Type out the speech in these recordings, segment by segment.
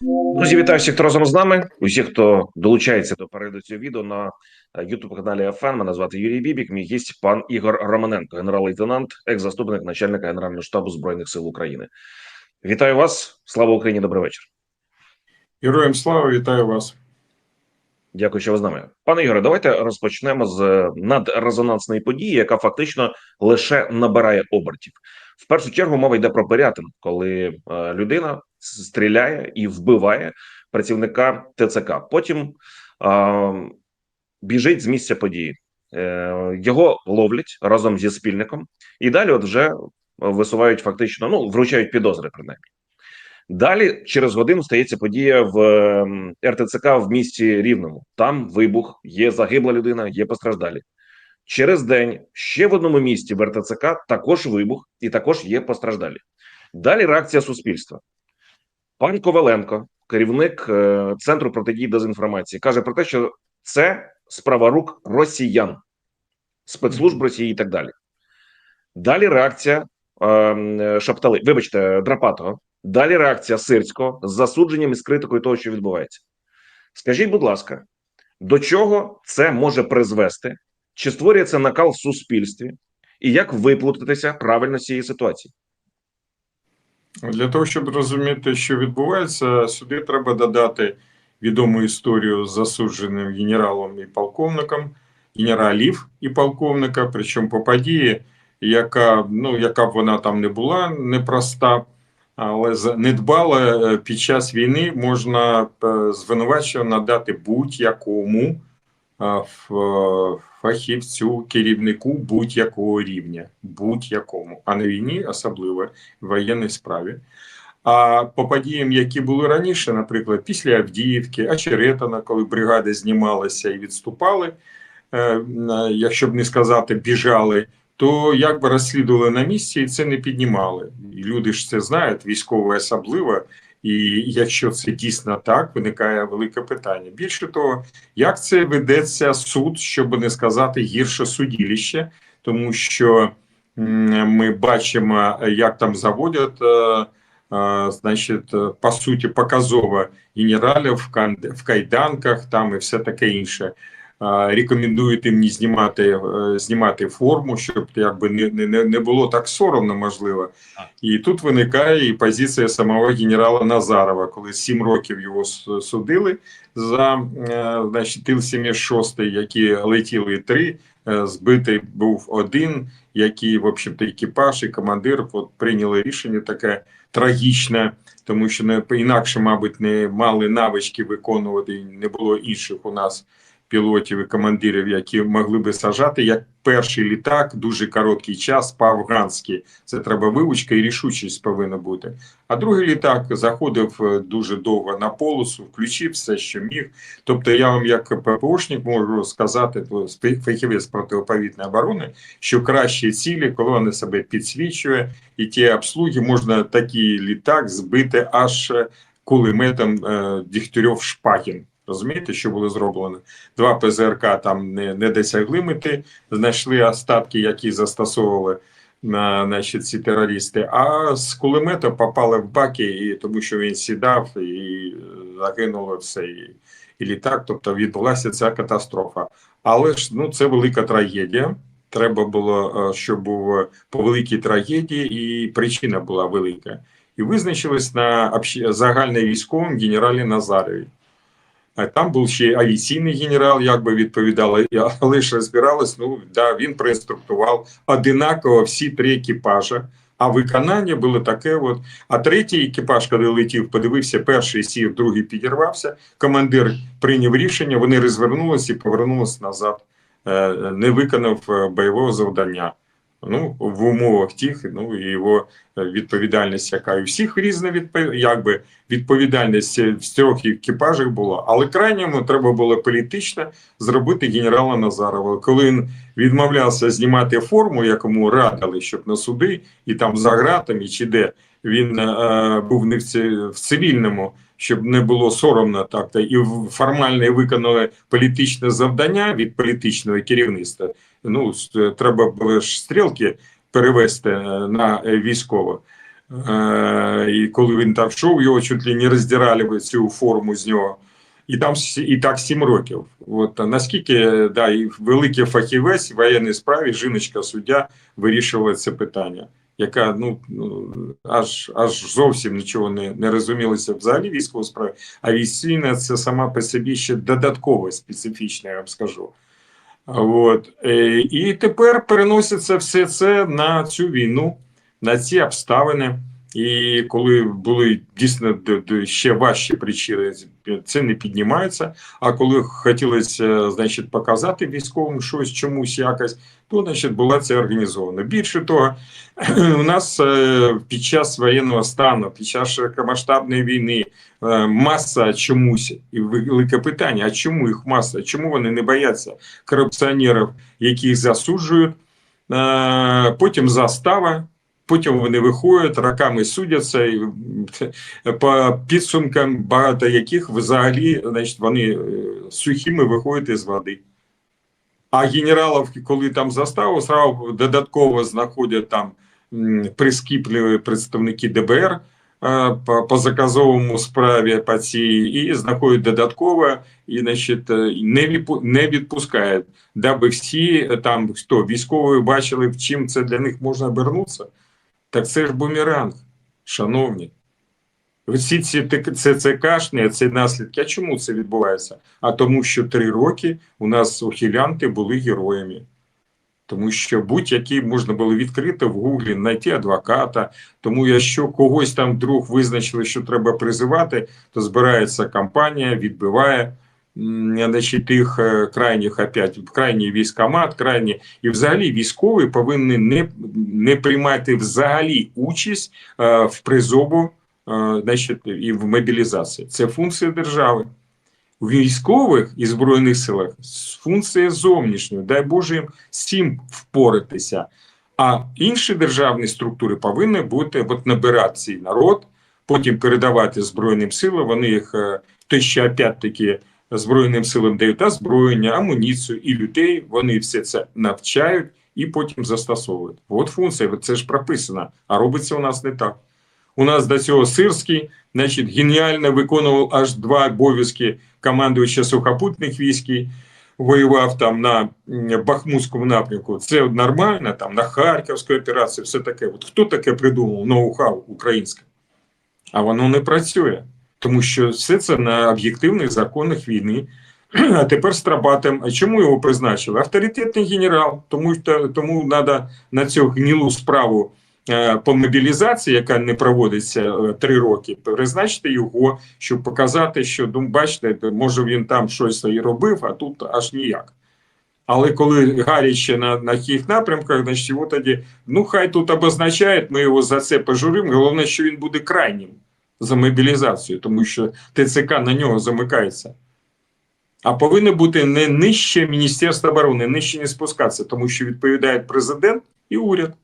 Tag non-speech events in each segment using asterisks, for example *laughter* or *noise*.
Друзі, вітаю всіх, хто разом з нами. Усі, хто долучається до перегляду цього відео на youtube каналі ФН. Мене звати Юрій Бібік. Мій гість пан Ігор Романенко, генерал-лейтенант, екс-заступник начальника Генерального штабу збройних сил України. Вітаю вас! Слава Україні! Добрий вечір. Героям слава, вітаю вас. Дякую, що ви з нами. Пане Ігоре, давайте розпочнемо з надрезонансної події, яка фактично лише набирає обертів. В першу чергу мова йде про Пирятин, коли е, людина стріляє і вбиває працівника ТЦК. Потім е, біжить з місця події. Е, його ловлять разом зі спільником, і далі, от вже висувають фактично, ну вручають підозри принаймні. Далі через годину стається подія в РТЦК в місті Рівному. Там вибух, є загибла людина, є постраждалі. Через день ще в одному місті в РТЦК також вибух і також є постраждалі. Далі реакція суспільства. Пан Коваленко, керівник е, центру протидії дезінформації, каже про те, що це справа рук росіян, спецслужб Росії і так далі. Далі реакція е, Шаптали, вибачте, Драпатого. Далі реакція Сирського з засудженням і з критикою того, що відбувається. Скажіть, будь ласка, до чого це може призвести? Чи створює це накал в суспільстві, і як виплутатися правильно з цієї ситуації? Для того, щоб розуміти, що відбувається, сюди треба додати відому історію з засудженим генералом і полковником, генералів і полковника, причому по події, яка ну яка б вона там не була непроста, але недбала е, під час війни можна е, звинувачення надати будь-якому фахівцю, керівнику будь-якого рівня, будь-якому, а на війні, особливо в воєнній справі. А по подіям, які були раніше, наприклад, після Авдіївки, Очеретина, коли бригади знімалися і відступали, е, якщо б не сказати, біжали, то якби розслідували на місці і це не піднімали. І люди ж це знають, військово особливо. І якщо це дійсно так, виникає велике питання. Більше того, як це ведеться суд, щоб не сказати гірше судилище, тому що ми бачимо, як там заводять, е, е, значить, по суті, показово генералів в кайданках там і все таке інше рекомендують їм не знімати е, знімати форму, щоб якби не не, не було так соромно, можливо. І тут виникає і позиція самого генерала Назарова, коли сім років його судили за е, значить, тил 76 які летіли три. Е, збитий був один, який, в общем-то, екіпаж і командир от, прийняли рішення таке трагічне, тому що не інакше, мабуть, не мали навички виконувати, не було інших у нас пілотів і командирів, які могли би сажати як перший літак, дуже короткий час по-афганськи. Це треба вивучка і рішучість повинна бути. А другий літак заходив е, дуже довго на полосу, включив все, що міг. Тобто, я вам, як ППОшник, можу сказати, то фахівець протиповітної оборони, що кращі цілі, коли вони себе підсвічує, і ті обслуги можна такий літак збити аж кулеметом е, Дігтярьов Шпагін. Розумієте, що було зроблено? Два ПЗРК там не не досягли мети, знайшли остатки, які застосовували на значить, ці терористи. А з кулемета попали в баки, і тому що він сідав і загинуло все і, і літак. Тобто відбулася ця катастрофа. Але ж ну це велика трагедія. Треба було, е, щоб був по великій трагедії, і причина була велика. І визначились на загальний військовому генералі Назарові. Там був ще авіаційний генерал, як би відповідали, але ж розбирались. Ну да, він проінструктував одинаково всі три екіпажа. А виконання було таке. От. А третій екіпаж, коли летів, подивився, перший сів, другий підірвався. Командир прийняв рішення. Вони розвернулися і повернулися назад, е, не виконав е, бойового завдання. Ну, в умовах тих, ну і його е, відповідальність, яка і всіх різна відпов... якби відповідальність в трьох екіпажах була. Але крайньому треба було політично зробити генерала Назарова. Коли він відмовлявся знімати форму, якому радили, щоб на суди і там за гратами чи де він е, був не в, в цивільному. Щоб не було соромно так, та і формально виконали політичне завдання від політичного керівництва ну треба було ж стрілки перевести е, на військово. Е, і коли він там йшов, його чуть ли не роздирали цю форму з нього. І там і так сім років. От наскільки да, і великий фахівець в воєнній справі, жіночка суддя вирішувала це питання, яка ну, ну аж аж зовсім нічого не, не розумілося взагалі військової справи. А військовна це сама по собі ще додатково специфічна, я вам скажу. От. Е, І тепер переноситься все це на цю війну, на ці обставини. І коли були дійсно ще важчі причини, це не піднімається. А коли хотілося, значить, показати військовим щось чомусь якось, то значить була це організовано. Більше того, *clears throat* у нас е, під час воєнного стану, під час широкомасштабної війни, е, маса чомусь і велике питання: а чому їх маса? Чому вони не бояться корупціонерів, яких засуджують? Е, Потім застава. Потім вони виходять, роками судяться, і по підсумкам багато яких взагалі значить, вони е, сухими виходять із води. А генералів, коли там заставу, сразу додатково знаходять там прискіпливі представники ДБР е, по, по заказовому справі по цій, і знаходять додатково, і значить, е, не, відпускають, даби всі е, там хто військові бачили, в чим це для них можна обернутися. Так це ж бумеранг, шановні. Всі ці ЦЦКшні, це наслідки. А чому це відбувається? А тому, що три роки у нас ухилянти були героями. Тому що будь-які можна було відкрити в Гуглі, знайти адвоката. Тому якщо когось там вдруг визначили, що треба призивати, то збирається компанія, відбиває значить, тих е, крайніх опять, крайній військомат, крайні. І взагалі військові повинні не, не приймати взагалі участь е, в призову е, значить, і в мобілізації. Це функція держави. У військових і збройних силах функція зовнішня. Дай Боже їм всім впоратися. А інші державні структури повинні бути от набирати цей народ, потім передавати Збройним силам. Вони їх е, те, що опять-таки Збройним силам дають озброєння, амуніцію і людей. Вони все це навчають і потім застосовують. От функція, це ж прописано. А робиться у нас не так. У нас до цього Сирський, значить, геніально виконував аж два обов'язки командувача сухопутних військ, воював там на Бахмутському напрямку. Це нормально, там на Харківську операцію, все таке. От хто таке придумав ноу-хау українське? А воно не працює, тому що все це на об'єктивних законах війни. А тепер Страбатем. А чому його призначили? Авторитетний генерал, тому тому треба на цю гнілу справу е, по мобілізації, яка не проводиться е, три роки, призначити його, щоб показати, що ну, бачите, може він там щось і робив, а тут аж ніяк. Але коли гаряче на, на тих напрямках, значить його тоді, ну хай тут обозначають, ми його за це пожуримо. Головне, що він буде крайнім за мобілізацію, тому що ТЦК на нього замикається. А повинно бути не нижче Міністерства оборони, нижче не спускатися, тому що відповідає президент і уряд.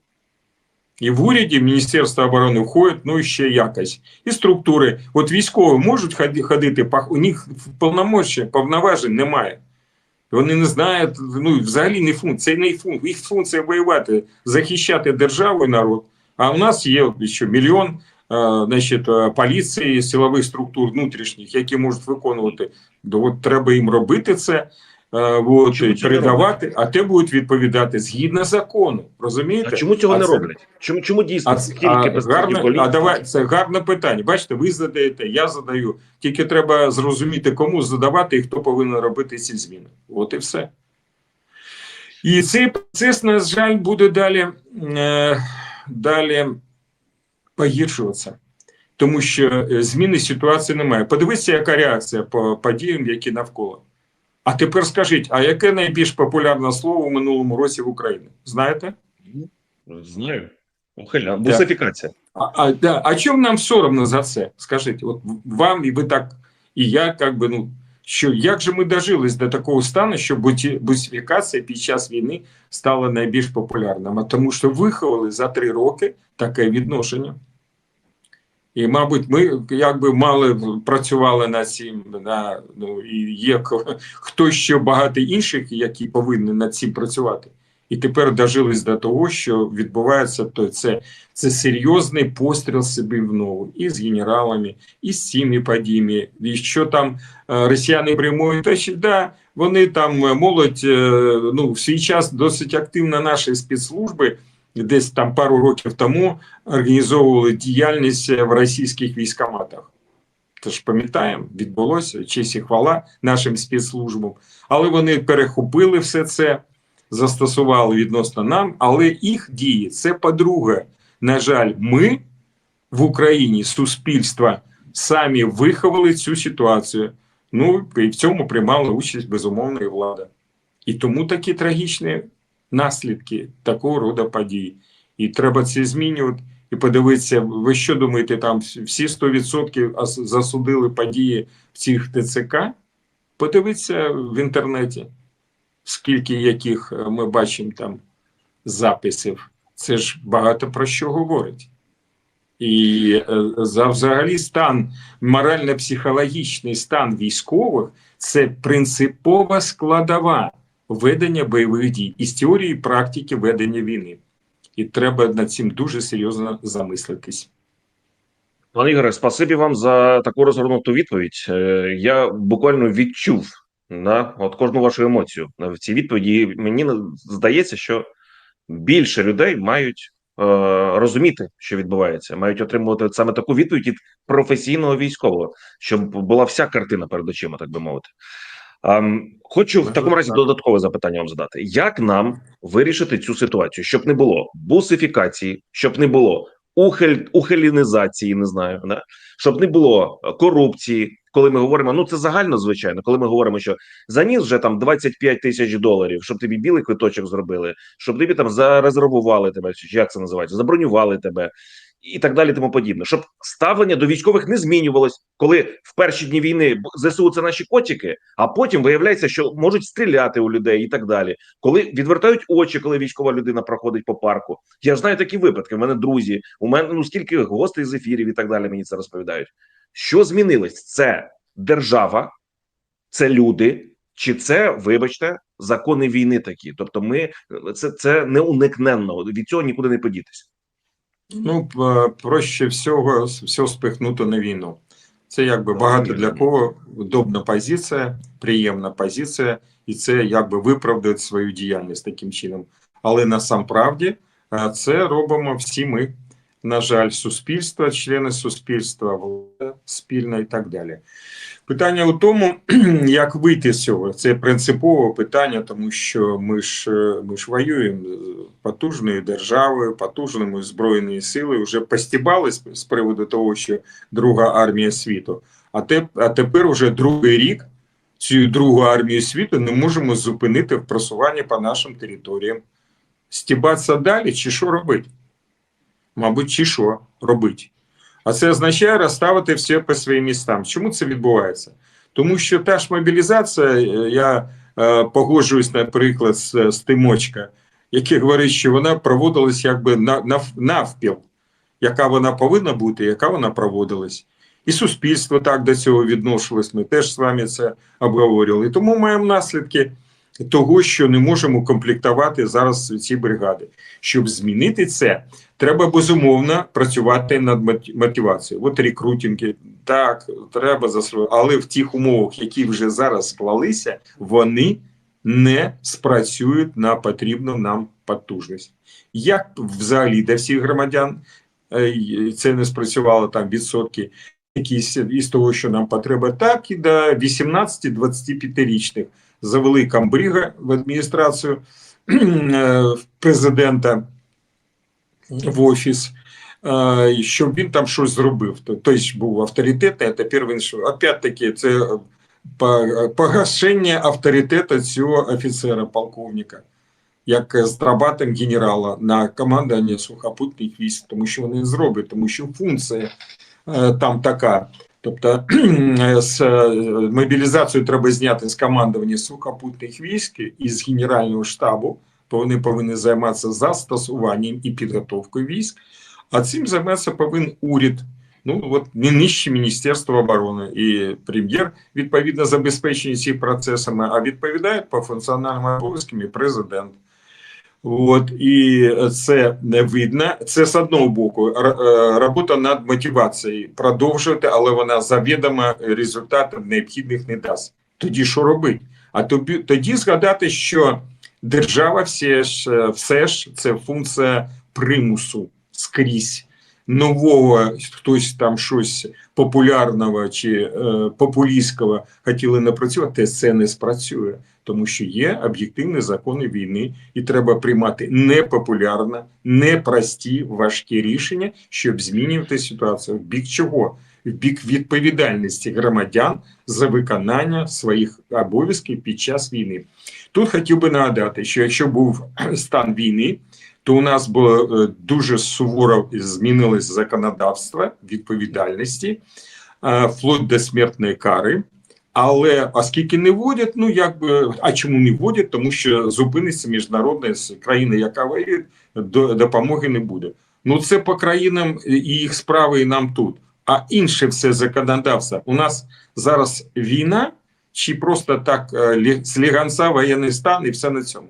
І в уряді Міністерство оборони входить, ну ще якось. І структури. От військові можуть ходити, у них повномочі, повноважень немає. Вони не знають, ну взагалі не функція, не функція. Їх функція воювати, захищати державу і народ. А у нас є ще мільйон значить, е, поліції, силових структур внутрішніх, які можуть виконувати. То от треба їм робити це, е, от, Чому передавати, а те будуть відповідати згідно закону. Розумієте? А чому цього А не це- роблять? Чому чому дійсно А, стільки а, гарне, а давай це гарне питання. Бачите, ви задаєте, я задаю. Тільки треба зрозуміти, кому задавати і хто повинен робити ці зміни. От і все. І цей процес, на жаль, буде далі, е, далі погіршуватися. Тому що е, зміни ситуації немає. Подивіться, яка реакція по подіям, які навколо. А тепер скажіть, а яке найбільш популярне слово у минулому році в Україні? Знаєте? Знаю. Ухиля. Бусифікація. А, а, да, а чому нам соромно за це? Скажіть, от вам і ви так, і я, як би, ну, що як же ми дожились до такого стану, що бусифікація під час війни стала найбільш популярним? Тому що виховали за три роки таке відношення. І, мабуть, ми якби мали працювали над цим, на, ну, і є хтось хто ще багато інших, які повинні над цим працювати. І тепер дожились до того, що відбувається то це, це серйозний постріл собі в ногу і з генералами, і з цими подіями. І що там е, росіяни прямують, то да, вони там е, молодь е, ну в свій час досить активно наші спецслужби. Десь там пару років тому організовували діяльність в російських військоматах. Тож пам'ятаємо, відбулося честь і хвала нашим спецслужбам, але вони перехопили все це, застосували відносно нам. Але їх дії це по-друге. На жаль, ми в Україні суспільства самі виховали цю ситуацію. Ну і в цьому приймала участь безумовно і влада. І тому такі трагічні наслідки такого роду подій. І треба це змінювати і подивитися, ви що думаєте, там всі 100% засудили події в цих ТЦК? Подивіться в інтернеті, скільки яких е, ми бачимо там записів. Це ж багато про що говорить. І е, за взагалі стан, морально-психологічний стан військових це принципова складова ведення бойових дій із теорії практики ведення війни. І треба над цим дуже серйозно замислитись. Пане Ігоре, спасибі вам за таку розгорнуту відповідь. Е, Я буквально відчув на от кожну вашу емоцію в цій відповіді. Мені здається, що більше людей мають е, розуміти, що відбувається, мають отримувати саме таку відповідь від професійного військового, щоб була вся картина перед очима, так би мовити. Ем, хочу в такому разі додаткове запитання вам задати: як нам вирішити цю ситуацію, щоб не було бусифікації, щоб не було ухель, ухелінізації, не знаю, да? щоб не було корупції. Коли ми говоримо, ну це загально, звичайно, коли ми говоримо, що заніс вже там 25 тисяч доларів, щоб тобі білий квиточок зробили, щоб тобі там зарезервували тебе, як це називається, забронювали тебе і так далі, тому подібне, щоб ставлення до військових не змінювалось, коли в перші дні війни ЗСУ це наші котики, а потім виявляється, що можуть стріляти у людей і так далі. Коли відвертають очі, коли військова людина проходить по парку. Я знаю такі випадки. У мене друзі, у мене ну скільки гостей з ефірів і так далі мені це розповідають. Що змінилось? Це держава, це люди, чи це, вибачте, закони війни такі. Тобто, ми це, це неуникненно. Від цього нікуди не подітися. Ну, проще всього все спихнути на війну. Це якби багато для кого удобна позиція, приємна позиція, і це якби виправдає свою діяльність таким чином. Але насамправді е, це робимо всі ми. На жаль, суспільство, члени суспільства, влада спільна і так далі. Питання у тому, *clears throat* як вийти з цього. Це принципове питання, тому що ми ж е, ми ж воюємо потужною державою, потужними збройною силою. Вже постібались з приводу того, що друга армія світу. А те, а тепер уже другий рік цю другу армію світу не можемо зупинити в просуванні по нашим територіям. Стібатися далі, чи що робити? Мабуть, чи що робити. А це означає розставити все по своїм містам. Чому це відбувається? Тому що та ж мобілізація, е, я е, погоджуюсь, наприклад, з, з Тимочка, який говорить, що вона проводилась якби на, нав, навпіл, яка вона повинна бути, яка вона проводилась. І суспільство так до цього відношилось. Ми теж з вами це обговорювали. Тому маємо наслідки того, що не можемо комплектувати зараз ці бригади. Щоб змінити це, треба безумовно працювати над мотив- мотивацією. От рекрутинги, так, треба засвоювати, але в тих умовах, які вже зараз склалися, вони не спрацюють на потрібну нам потужність. Як взагалі для всіх громадян е, це не спрацювало там відсотки якісь із того, що нам потреба, так і до 18-25-річних завели камбріга в адміністрацію *clears throat* е, президента в офіс, е, щоб він там щось зробив. Тобто був авторитетний, а тепер він що? Опять-таки, це погашення авторитету цього офіцера, полковника, як страбатим генерала на командування сухопутних військ, тому що вони зроблять, тому що функція е, там така. Тобто *clears throat* з е, мобілізацією треба зняти з командування сухопутних військ і з Генерального штабу, бо вони повинні займатися застосуванням і підготовкою військ. А цим займатися повинен уряд. Ну от не нижче Міністерство оборони і прем'єр відповідно забезпечені цими процесами, а відповідають по функціональним обов'язкам і президент. От і це не видно. Це з одного боку е, робота над мотивацією продовжувати, але вона завідомо результатів необхідних не дасть. Тоді що робити? А тобі тоді згадати, що держава все ж все ж це функція примусу скрізь нового, хтось там щось популярного чи е, популістського хотіли напрацювати, це не спрацює, тому що є об'єктивні закони війни, і треба приймати непопулярно, непрості, важкі рішення, щоб змінювати ситуацію. В бік чого? В бік відповідальності громадян за виконання своїх обов'язків під час війни. Тут хотів би нагадати, що якщо був *clears throat* стан війни, то у нас було е, дуже суворо змінилось законодавство відповідальності, вплоть до смертної кари. Але оскільки не вводять, ну якби а чому не вводять? Тому що зупиниться міжнародна країна, яка воює, до допомоги не буде. Ну це по країнам і їх справи, і нам тут. А інше все законодавство. У нас зараз війна, чи просто так е, лі- з ліганця воєнний стан і все на цьому.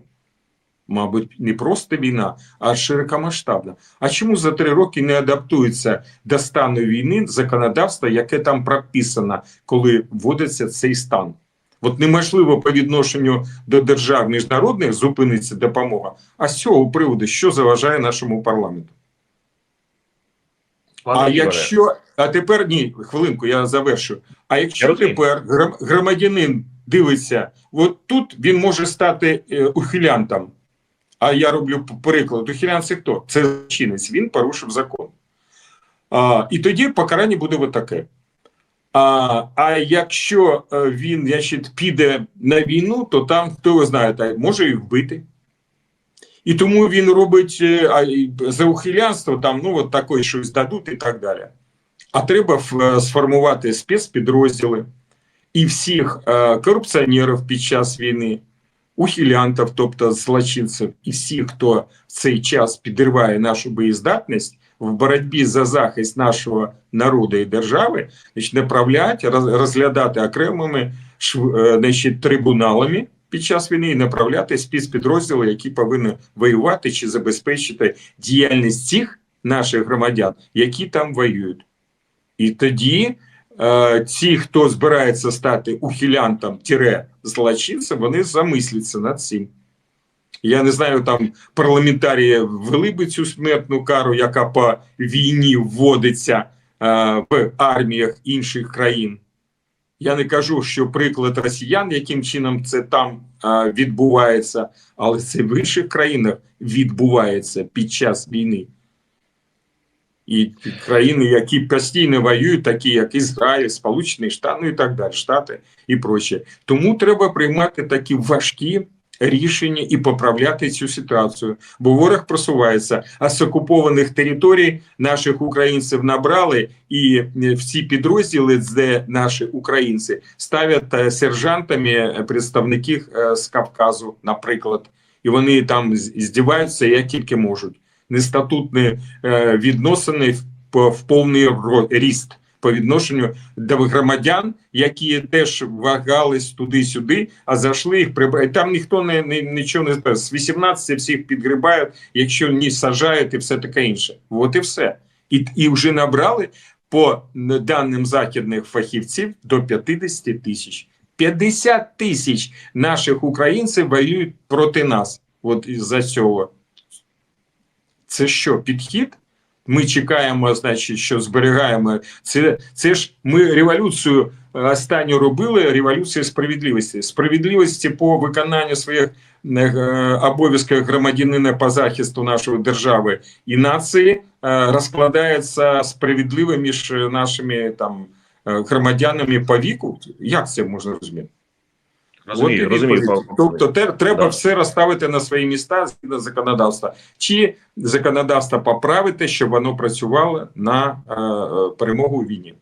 Мабуть, не просто війна, а широкомасштабна. А чому за три роки не адаптується до стану війни законодавство, яке там прописано, коли вводиться цей стан? От неможливо по відношенню до держав міжнародних зупиниться допомога. А з цього приводу, що заважає нашому парламенту? Пане а Ігоре, якщо а тепер ні, хвилинку, я завершу. А якщо розумію. тепер гром- громадянин дивиться, от тут він може стати е, ухилянтом. А я роблю приклад. Це хто? Це злочинець, він порушив закон. А, і тоді покарання буде отаке. А, а якщо е, він значить, піде на війну, то там, хто ви знаєте, може і вбити. І тому він робить е, за ухилянство, там ну от такої щось дадуть і так далі. А треба е, сформувати спецпідрозділи і всіх корупціонерів під час війни, ухилянтів, тобто злочинців, і всіх, хто в цей час підриває нашу боєздатність в боротьбі за захист нашого народу і держави, значить, направляти, розглядати окремими е, значить, трибуналами під час війни і направляти спецпідрозділи, які повинні воювати чи забезпечити діяльність цих наших громадян, які там воюють. І тоді е, ці, хто збирається стати ухилянтом тире злочинцем, вони замисляться над цим. Я не знаю, там парламентарії ввели би цю смертну кару, яка по війні вводиться е, в арміях інших країн. Я не кажу, що приклад росіян, яким чином це там е, відбувається, але це в інших країнах відбувається під час війни. І країни, які постійно воюють, такі як Ізраїль, Сполучені Штати, ну і так далі, Штати і проче. Тому треба приймати такі важкі рішення і поправляти цю ситуацію. Бо ворог просувається, а з окупованих територій наших українців набрали, і е, в ці підрозділи, де наші українці ставлять е, сержантами е, представників з Кавказу, наприклад, і вони там здіваються як тільки можуть. Нестатутні е, відносини в, по- в повний ріст по відношенню до громадян, які теж вагались туди-сюди, а зайшли їх прибрати. Там ніхто не, не нічого не. З 18 всіх підгрібають, якщо не сажають і все таке інше. От і все. І, і вже набрали по даним західних фахівців до 50 тисяч. 50 тисяч наших українців воюють проти нас. От із-за цього. Це що, підхід? Ми чекаємо, значить, що зберігаємо. Це, це ж ми революцію е, останню робили, революцію справедливості. Справедливості по виконанню своїх е, обов'язків громадянина по захисту нашої держави і нації е, розкладається справедливо між нашими там громадянами по віку. Як це можна розуміти? Розумію, розумію. Тобто те- треба Да. все розставити на свої міста згідно законодавства. Чи законодавство поправити, щоб воно працювало на е, перемогу у війні?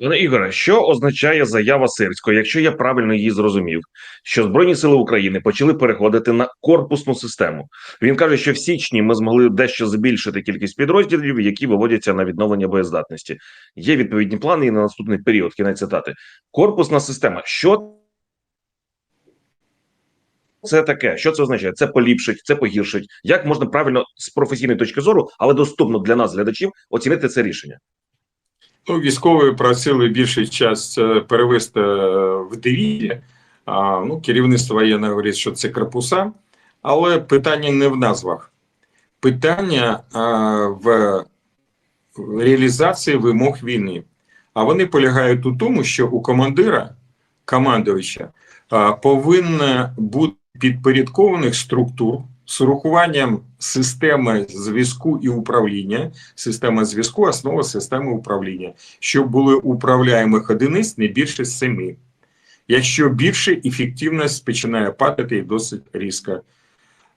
Пане Ігоре, що означає заява Сирського, якщо я правильно її зрозумів, що Збройні сили України почали переходити на корпусну систему? Він каже, що в січні ми змогли дещо збільшити кількість підрозділів, які виводяться на відновлення боєздатності. Є відповідні плани і на наступний період. Кінець цитати. Корпусна система. Що це таке? Що це означає? Це поліпшить, це погіршить. Як можна правильно з професійної точки зору, але доступно для нас, глядачів, оцінити це рішення? Ну, військові просили більшу час е, перевести е, в дивізії. А, ну, керівництво воєнне говорить, що це корпуса, але питання не в назвах. Питання а, в реалізації вимог війни. А вони полягають у тому, що у командира, командувача, а, повинно бути підпорядкованих структур з урахуванням системи зв'язку і управління. Система зв'язку основа системи управління, щоб були управляємих одиниць не більше семи. Якщо більше, ефективність починає падати і досить різко.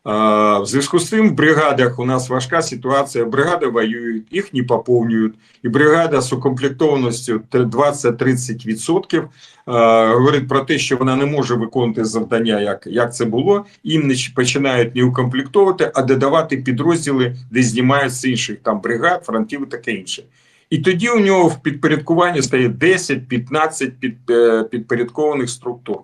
В зв'язку з цим в бригадах у нас важка ситуація. Бригади воюють, їх не поповнюють, і бригада з укомплектованістю 20-30% говорить про те, що вона не може виконувати завдання, як, як це було. Їм не починають не укомплектовувати, а додавати підрозділи, де знімають з інших там бригад, фронтів і таке інше. І тоді у нього в підпорядкуванні стає 10-15 під, е, підпорядкованих структур.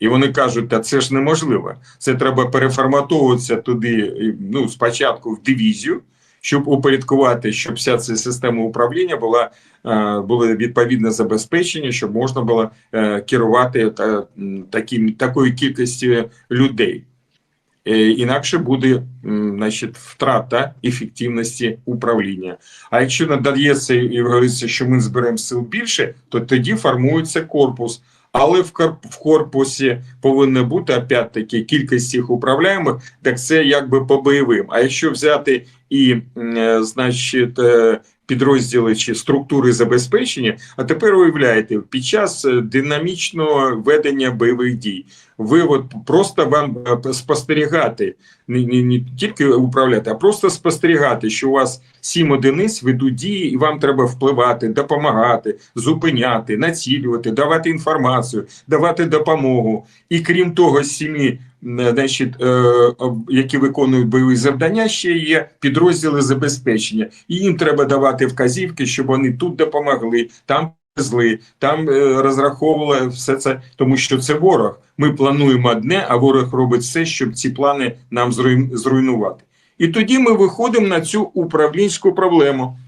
І вони кажуть, та це ж неможливо. Це треба переформатовуватися туди, ну, спочатку в дивізію, щоб упорядкувати, щоб вся ця система управління була е, було відповідне забезпечення, щоб можна було е, керувати таким, такою кількістю людей. Е, Інакше буде значить, втрата ефективності управління. А якщо надається і говориться, що ми зберемо сил більше, то тоді формується корпус. Але в кор- в корпусі повинна бути опять-таки кількість цих управляємих, так це якби по бойовим. А якщо взяти і е, значить е, підрозділи чи структури забезпечення, а тепер уявляєте, під час е, динамічного ведення бойових дій, ви от просто вам е, спостерігати, не, не, не тільки управляти, а просто спостерігати, що у вас сім одиниць ведуть дії, і вам треба впливати, допомагати, зупиняти, націлювати, давати інформацію, давати допомогу. І крім того, сімі, е, значить, е, які виконують бойові завдання, ще є підрозділи забезпечення. І їм треба давати вказівки, щоб вони тут допомогли, там зли, там е, розраховували все це, тому що це ворог. Ми плануємо одне, а ворог робить все, щоб ці плани нам зруйнувати. І тоді ми виходимо на цю управлінську проблему.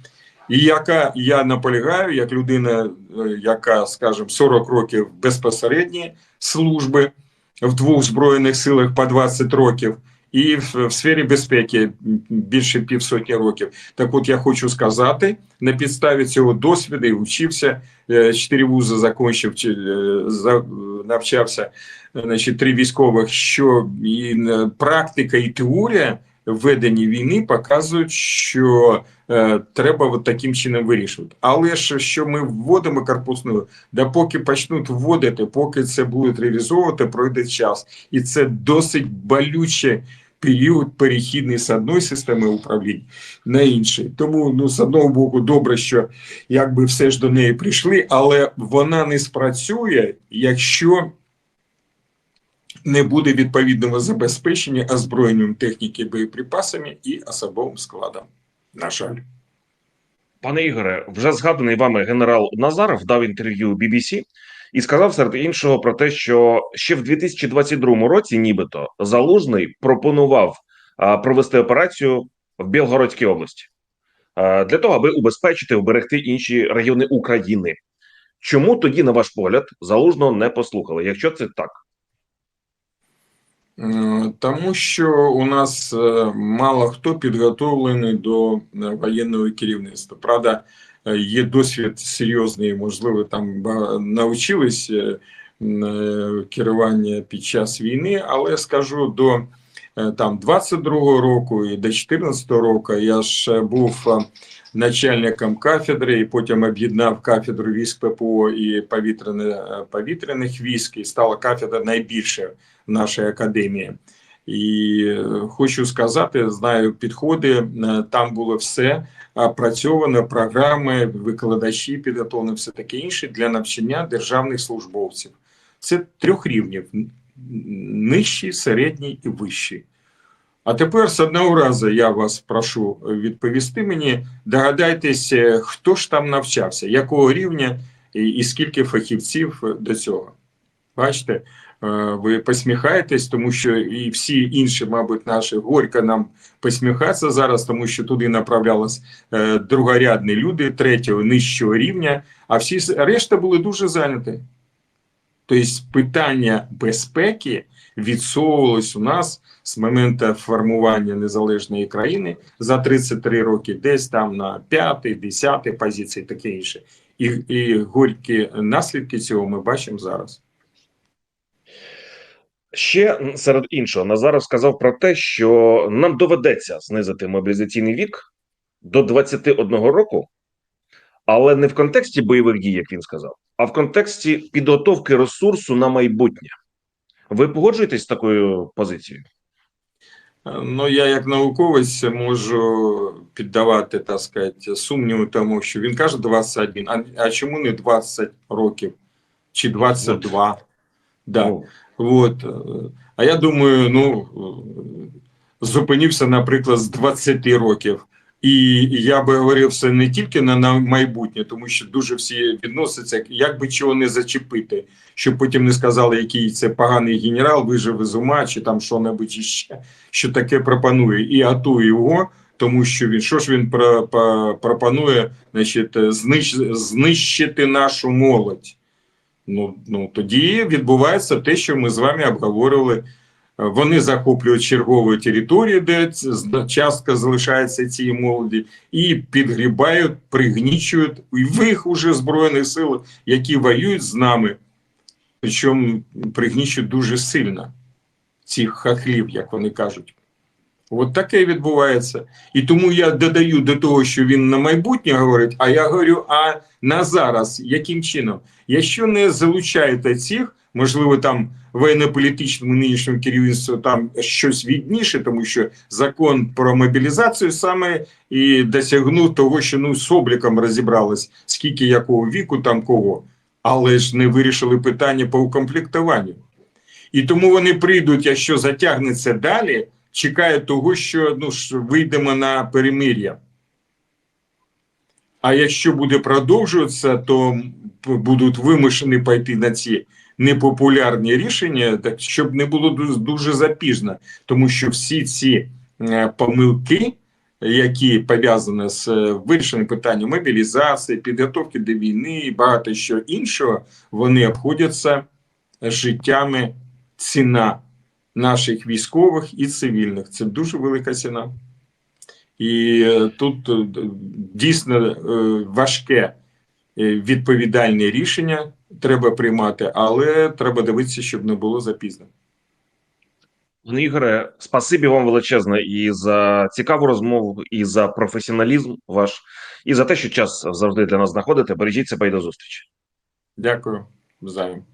І яка я наполягаю, як людина, е, яка, скажімо, 40 років безпосередньої служби в двох збройних силах по 20 років, і в, в сфері безпеки більше півсотні років. Так от я хочу сказати, на підставі цього досвіду вчився, е, чотири вузи закончив чи, е, за- навчався, значить, три військових, що і е, практика, і теорія ведення війни показують, що треба от таким чином вирішувати. Але ж що ми вводимо корпусною, да поки почнуть вводити, поки це будуть реалізовувати, пройде час, і це досить болюче. Період перехідний з одної системи управління на інший. Тому ну з одного боку, добре, що якби все ж до неї прийшли, але вона не спрацює, якщо не буде відповідного забезпечення озброєнням техніки боєприпасами і особовим складом. На жаль. Пане Ігоре, вже згаданий вами генерал Назаров дав інтерв'ю BBC і сказав серед іншого про те, що ще в 2022 році, нібито Залужний пропонував провести операцію в Білгородській області для того, аби убезпечити, уберегти інші райони України. Чому тоді, на ваш погляд, залужно не послухали? Якщо це так, Тому що у нас е, мало хто підготовлений до е, воєнного керівництва. Правда, е, є досвід серйозний, можливо, там навчились е, е, керування під час війни, але скажу до е, там 22-го року і до 14-го року я ж е, був е, начальником кафедри, і потім об'єднав кафедру військ ППО і е, повітряних військ, і стала кафедра найбільша в нашій академії. І е, хочу сказати, знаю підходи, е, там було все опрацьовано, програми, викладачі підготовлені, все таке інше для навчання державних службовців. Це трьох рівнів: нижчий, середній і вищий. А тепер з одного разу я вас прошу відповісти мені, догадайтесь, е, хто ж там навчався, якого рівня і скільки фахівців до цього. Бачите, ви посміхаєтесь, тому що і всі інші, мабуть, наші горько нам посміхатися зараз, тому що туди направлялись е, другорядні люди третього нижчого рівня, а всі решта були дуже зайняті. Тобто питання безпеки відсовувалось у нас з моменту формування незалежної країни за 33 роки, десь там на 5, 10 позиції, таке інше. І, і горькі наслідки цього ми бачимо зараз. Ще серед іншого Назаров сказав про те, що нам доведеться знизити мобілізаційний вік до 21 року, але не в контексті бойових дій, як він сказав, а в контексті підготовки ресурсу на майбутнє. Ви погоджуєтесь з такою позицією? Ну, я як науковець можу піддавати, так сказати, сумніву тому, що він каже 21, а, а чому не 20 років чи 22? Да. Вот. е, А я думаю, ну зупинився, наприклад, з 20 років. І я би говорив це не тільки на, на майбутнє, тому що дуже всі відносяться, як би чого не зачепити, щоб потім не сказали, який це поганий генерал, вижив із ума, чи там що-небудь іще, що таке пропонує, і атує його, тому що він що ж він про, про, пропонує, значить, знищ, знищити нашу молодь. Ну, ну тоді відбувається те, що ми з вами обговорювали. Е, Вони захоплюють чергову територію, де частка залишається цієї молоді, і підгрібають, пригнічують і в їх уже збройних сил, які воюють з нами, причому пригнічують дуже сильно цих хахлів, як вони кажуть. От таке відбувається. І тому я додаю до того, що він на майбутнє говорить, а я говорю, а на зараз яким чином? Якщо не залучаєте цих, можливо, там воєнно-політичному нинішньому керівництву там щось відніше, тому що закон про мобілізацію саме і досягнув того, що ну з обліком розібрались, скільки якого віку там кого, але ж не вирішили питання по укомплектуванню. І тому вони прийдуть, якщо затягнеться далі, чекають того, що ну ж вийдемо на перемир'я. А якщо буде продовжуватися, то будуть вимушені пойти на ці непопулярні рішення, так щоб не було дуже, дуже запізно, тому що всі ці е, помилки, які пов'язані з е, вирішенням питання мобілізації, підготовки до війни і багато що іншого, вони обходяться життями ціна наших військових і цивільних. Це дуже велика ціна. І е, тут е, дійсно е, важке відповідальне рішення треба приймати, але треба дивитися, щоб не було запізно. Пане Ігоре, спасибі вам величезне і за цікаву розмову, і за професіоналізм ваш, і за те, що час завжди для нас знаходите. Бережіть себе і до зустрічі. Дякую взаєм.